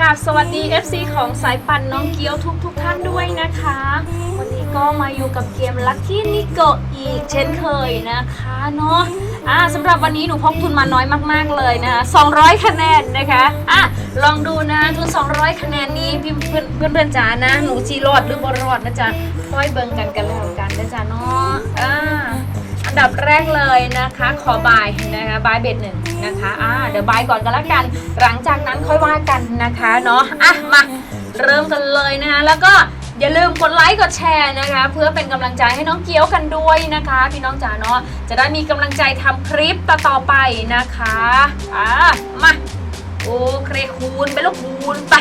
กราบสวัสดี FC ของสายปั่นน้องเกียวทุกทุกๆท่านด้วยนะคะ วันนี้ก็มาอยู่กับเกมลัคกี้นิโกอีกเช่นเคยนะคะเนาะอ่าสำหรับวันนี้หนูพกทุนมาน้อยมากๆเลยนะคะ200 คะแนนนะคะอะลองดูนะทุน 200 คะแนนนี้พี่เพื่อนเพื่อนจ๋านะ หนูจีรอดหรือบรอดนะจ๊ะค่อยเบิ่งกันกันแล้วกันนะจ๊ะเนาะ อันดับแรกเลยนะคะ ขอบายนะคะบายเบ็ดหนึ่งนะคะอ่าเดี๋ยวบายก่อนกันละกัน หลังจากนั้นค่อยว่ากันนะคะเนาะอะมาเริ่มกันเลยนะคะแล้วก็อย่าลืมกดไลค์กดแชร์นะคะ เพื่อเป็นกำลังใจให้น้องเกียวกันด้วยนะคะ พี่น้องจ๋าเนาะจะได้มีกำลังใจทำคลิปต่อๆไปนะคะอะมาโอเคคูณไปลูกคูณไป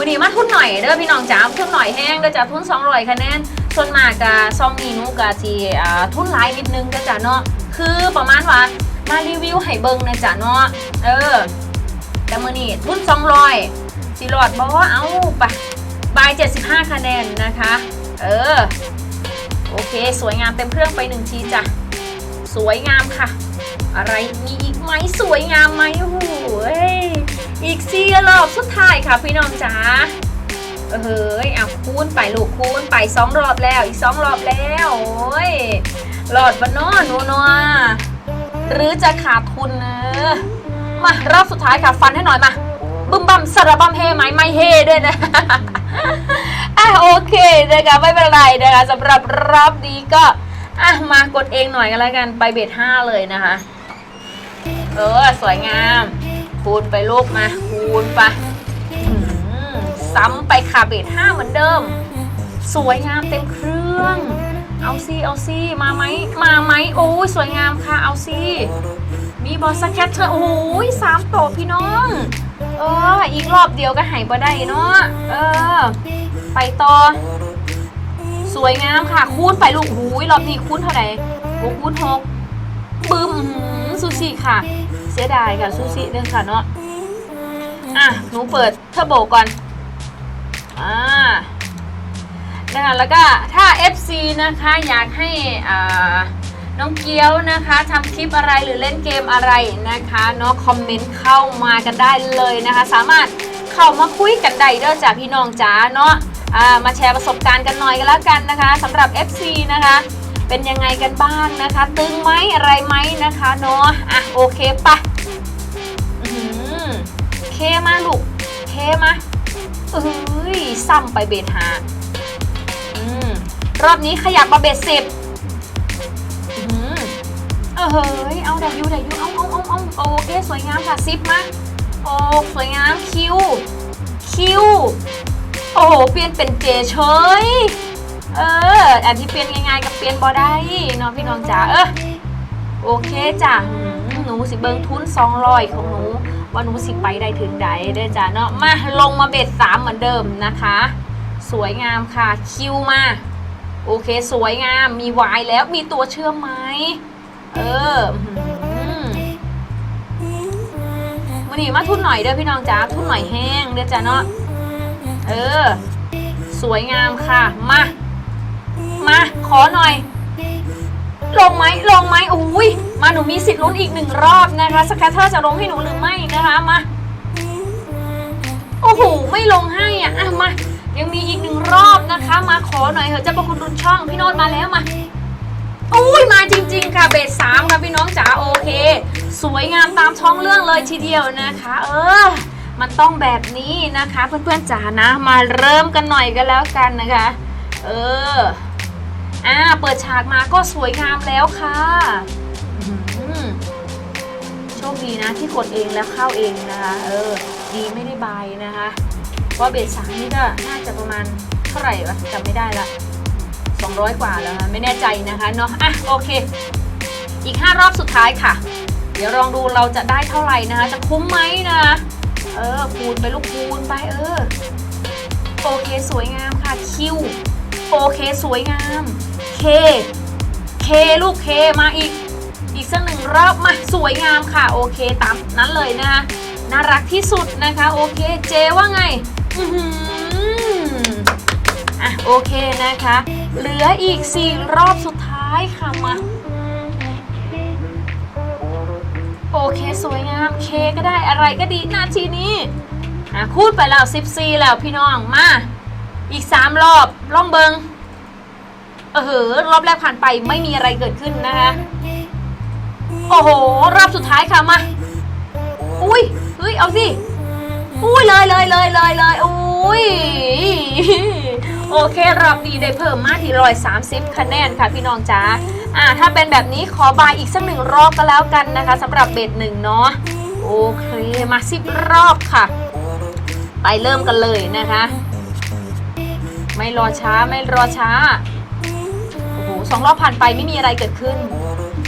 วันนี้มาทุนหน่อยเด้อพี่น้องจ๋าทุนหน่อยแห้งก็จะทุน200คะแนนส่วนมากจะซองนี้นูก็สิอ่าทุนหลายนิดนึงก็จะเนาะคือประมาณว่ามารีวิวให้เบิ่งนะจ๊ะเนาะเออแต่มื้อนี้ทุน200สิรอดบ่าเอาไปบาย75คะแนนนะคะ เออโอเค สวยงามเต็มเครื่องไปหนึ่งทีจ้ะสวยงามค่ะ อะไรมีอีกไหมสวยงามไหมโอ้โห อีกสี่รอบสุดท้ายค่ะพี่น้องจ๋าเฮ้ยเอาคูณไปลูกคูณไปสองรอบแล้วอีกสองรอบแล้วโอ้ยหลอดบานนอหนูนัวหรือจะขาดทุนเนอะมารอบสุดท้ายค่ะฟันให้หน่อยมาบึ้มบัมสระบัมเฮไหมไม่เฮด้วยนะอะโอเคนะคะไม่เป็นไรนะคะสำหรับรอบนี้ก็อะมากดเองหน่อยกันแล้วกันไปเบทห้าเลยนะคะ เออ สวยงาม คูณไปลูกมาคูณไปซ้ำไปค่ะเบทห้าเหมือนเดิม สวยงามเต็มเครื่อง เอาซีเอาซีมาไหมมาไหมโอ้ยสวยงามค่ะเอาซีมีบอสแคทเธอโอ้ยสามโตพี่น้อง เออ อีกรอบเดียวก็หายบ่ได้เนาะเออ ไปต่อ สวยงามค่ะ คูณไปลูกหูยรอบนี้คูณเท่าไหร่โอ้คูณหกบึ้มซูชิค่ะ สียดายค่ะซูชิเรื่อค่ะเนาะอะหนูเปิดเทอร์โบก่อนอ่านะคะแล้วก็ถ้า FC นะคะอยากให้อ่าน้องเกียวนะคะทำคลิปอะไรหรือเล่นเกมอะไรนะคะเนาะคอมเมนต์เข้ามากันได้เลยนะคะ สามารถเข้ามาคุยกันได้เด้อจ้าพี่น้องจ๋าเนาะมาแชร์ประสบการณ์กันหน่อยกันแล้วกันนะคะสำหรับ FC นะคะ เป็นยังไงกันบ้างนะคะ ตึงไหมอะไรไหมนะคะเนาะอะโอเคปะอื้อเคมาลูกเคมาเอ้ยซ้ำไปเบทหาอืมรอบนี้ขยับมาเบ็ดสิบอื้อหือเออเฮ้ยเอาได้อยูได้อยูเอาเอาเอาเอาโอเคสวยงามค่ะซิปมาโอ้สวยงามคิวคิวโอ้โหเปลี่ยนเป็นเจเฉย เอออันที่เปลี่ยนง่ายๆกับเปลี่ยนบอได้เนาะพี่น้องจ๋าเออโอเคจ้ะหนูสิเบิงทุน200ของหนูว่าหนูสิไปได้ถึงใดเด้อจ้ะเนาะมาลงมาเบ็ดสามเหมือนเดิมนะคะ สวยงามค่ะคิวมาโอเคสวยงามมีวายแล้วมีตัวเชื่อมไหมเออมันนี่มาทุนหน่อยเด้อพี่น้องจ๋าทุนหน่อยแห้งเด้อจ้ะเนาะเออ สวยงามค่ะมา มา ขอหน่อย ลงไหมลงไหมอุ้ยมาหนูมีสิทธิ์ลุ้นอีกหนึ่งรอบนะคะสแคทเตอร์จะลงให้หนูหรือไม่นะคะมาโอ้โหไม่ลงให้อะอะมายังมีอีกหนึ่งรอบนะคะ มาขอหน่อยเถอะเจ้าประคุณรุนช่องพี่โนนมาแล้วมาอุ้ยมาจริง ๆ ค่ะเบสสามค่ะพี่น้องจ๋าโอเค สวยงามตามท้องเรื่องเลยทีเดียวนะคะ เออ มันต้องแบบนี้นะคะ เพื่อนๆจ๋านะ มาเริ่มกันหน่อยกันแล้วกันนะคะ เออ อ่าเปิดฉากมาก็สวยงามแล้วค่ะโชคดีนะที่กดเองแล้วเข้าเองนะคะเออดีไม่ได้ใบนะคะเพราเบสสามนี่ก็น่าจะประมาณเท่าไหร่วะจำไม่ได้ละ 200 กว่าแล้วไม่แน่ใจนะคะเนาะอะโอเค อีก 5 รอบสุดท้ายค่ะ เดี๋ยวลองดูเราจะได้เท่าไหร่นะคะจะคุ้มไหมนะคะเออคูณไปลูกคูณไปเออโอเคสวยงามค่ะคิว โอเคสวยงาม เค เคลูกเคมาอีก อีกสักหนึ่งรอบมาสวยงามค่ะ โอเคตามนั้นเลยนะคะน่ารักที่สุดนะคะ โอเคเจว่าไงอือหืออะโอเคนะคะ เหลืออีก4รอบสุดท้ายค่ะมาโอเคสวยงามเคก็ได้อะไรก็ดีนาทีนี้อะคูดไปแล้ว 14 แล้วพี่น้องมา อีกสามรอบล่องเบิงเออเหอรอบแรกผ่านไปไม่มีอะไรเกิดขึ้นนะคะ โอ้โห รอบสุดท้ายค่ะมา อุ้ยเฮ้ย เอาสิ อุ้ยเลยเลยเลยเลยเลยอุ้ย โอเค รอบนี้ได้เพิ่มมากที่ร้อยสามสิบคะแนนค่ะพี่น้องจ๋าอ่า ถ้าเป็นแบบนี้ขอบายอีกสักหนึ่งรอบก็แล้วกันนะคะสำหรับเบสหนึ่งเนาะ โอเค มาสิบรอบค่ะ ไปเริ่มกันเลยนะคะ ไม่รอช้าไม่รอช้า โอ้โหสองรอบผ่านไปไม่มีอะไรเกิดขึ้น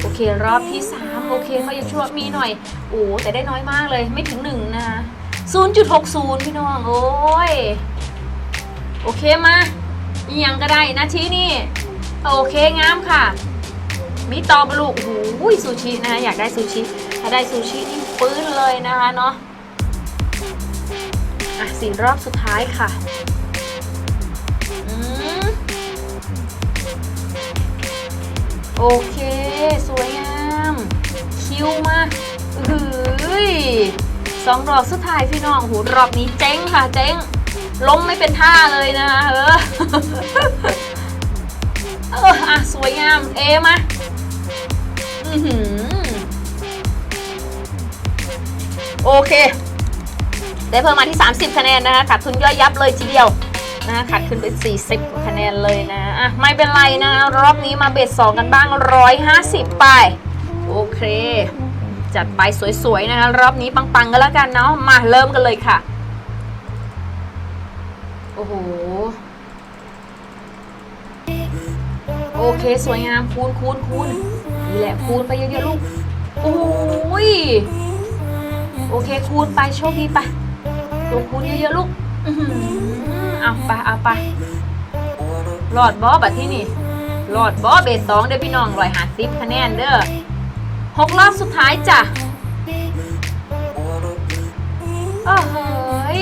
โอเครอบที่สามโอเคเขาจะช่วยมีหน่อย โอ้แต่ได้น้อยมากเลยไม่ถึงหนึ่งนะคะ0.60 พี่น้อง โอ้ย โอเคมาอียังก็ได้นาทีนี่ โอเคงามค่ะ มีตอบลูกโอ้โหซูชินะคะอยากได้ซูชิ ถ้าได้ซูชินี่ปื้นเลยนะคะเนาะอะสี่รอบสุดท้ายค่ะ โอเค สวยงาม คิ้วมากเฮ้ยสองรอบสุดท้ายพี่น้องหูรอบนี้เจ๊งค่ะเจ๊งล้มไม่เป็นท่าเลยนะคะเออเอออะสวยงามเอมาอือหือโอเค ได้เพิ่มมาที่ 30 คะแนนนะคะขาดทุนย่อยยับเลยทีเดียว นะคะขาดขึ้นไป 40 คะแนนเลยนะ อะ ไม่เป็นไรนะ รอบนี้มาเบสสองกันบ้าง 150 ไป โอเค จัดไปสวยๆ นะคะ รอบนี้ปังๆกันแล้วกันเนาะ มาเริ่มกันเลยค่ะ โอ้โห โอเค สวยงาม คูณคูณคูณนี่แหละ คูณไปเยอะๆ ลูก โอ้ย โอเค คูณไป โชคดีไปตัวคูณเยอะๆ ลูก อื เอาไปเอาไปหลอดบอแบบที่นี่หลอดบอเบสสองเด้อพี่น้องรอยหาซิปคะแนนเด้อหกรอบสุดท้ายจ้ะโอ้โหย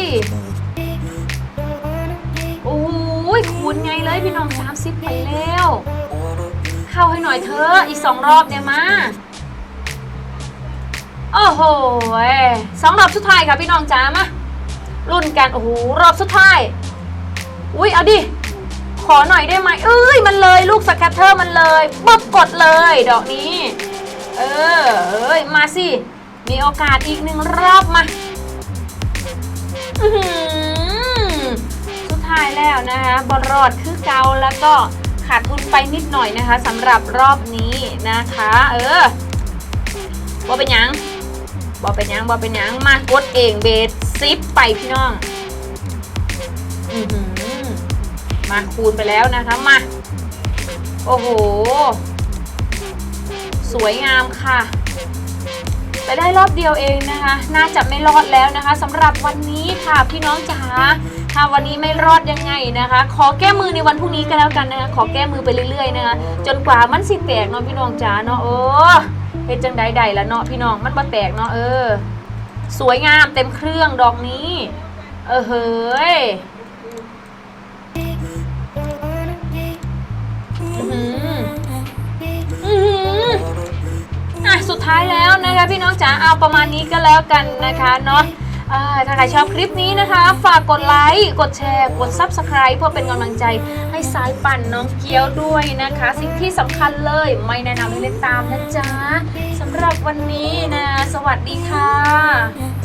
โอ้ยคูณไงเลยพี่น้อง30ไปแล้ว เข้าให้หน่อยเถออีกสองรอบเนี่ยมาโอ้โหยสองรอบสุดท้ายค่ะพี่น้องจ๋ามารุ่นกันโอ้โหรอบสุดท้าย อุ้ยเอาดิ ขอหน่อยได้ไหมเอ้ยมันเลยลูกสแคตเตอร์มันเลยปึ๊บกดเลยดอกนี้ เออเอ้ยมาสิ มีโอกาสอีกหนึ่งรอบมาสุดท้ายแล้วนะคะบอลรอดคือเกาแล้วก็ขาดทุนไปนิดหน่อยนะคะสำหรับรอบนี้นะคะ เออว่าเป็นยังบอเป็นยังบอเป็นยังมากดเองเบสซิปไปพี่น้อง อือหือ มาคูณไปแล้วนะคะมา โอ้โห สวยงามค่ะไปได้รอบเดียวเองนะคะ น่าจะไม่รอดแล้วนะคะสำหรับวันนี้ค่ะพี่น้องจ๋าถ้าวันนี้ไม่รอดยังไงนะคะ ขอแก้มือในวันพรุ่งนี้ก็แล้วกันนะคะ ขอแก้มือไปเรื่อยๆนะคะ จนกว่ามันสิแตกเนาะพี่น้องจ๋าเนาะเออเป็นจังใดใดละเนาะพี่น้องมันบ่แตกเนาะเออ สวยงามเต็มเครื่องดอกนี้ เออเฮ้ย อะสุดท้ายแล้วนะคะพี่น้องจ๋าเอาประมาณนี้ก็แล้วกันนะคะเนาะอ่าถ้าใครชอบคลิปนี้นะคะ ฝากกดไลค์ กดแชร์ กด Subscribe เพื่อเป็นกำลังใจให้สายปั่นน้องเกียวด้วยนะคะ สิ่งที่สำคัญเลยไม่แนะนำให้เล่นตามนะจ๊ะสำหรับวันนี้นะ สวัสดีค่ะ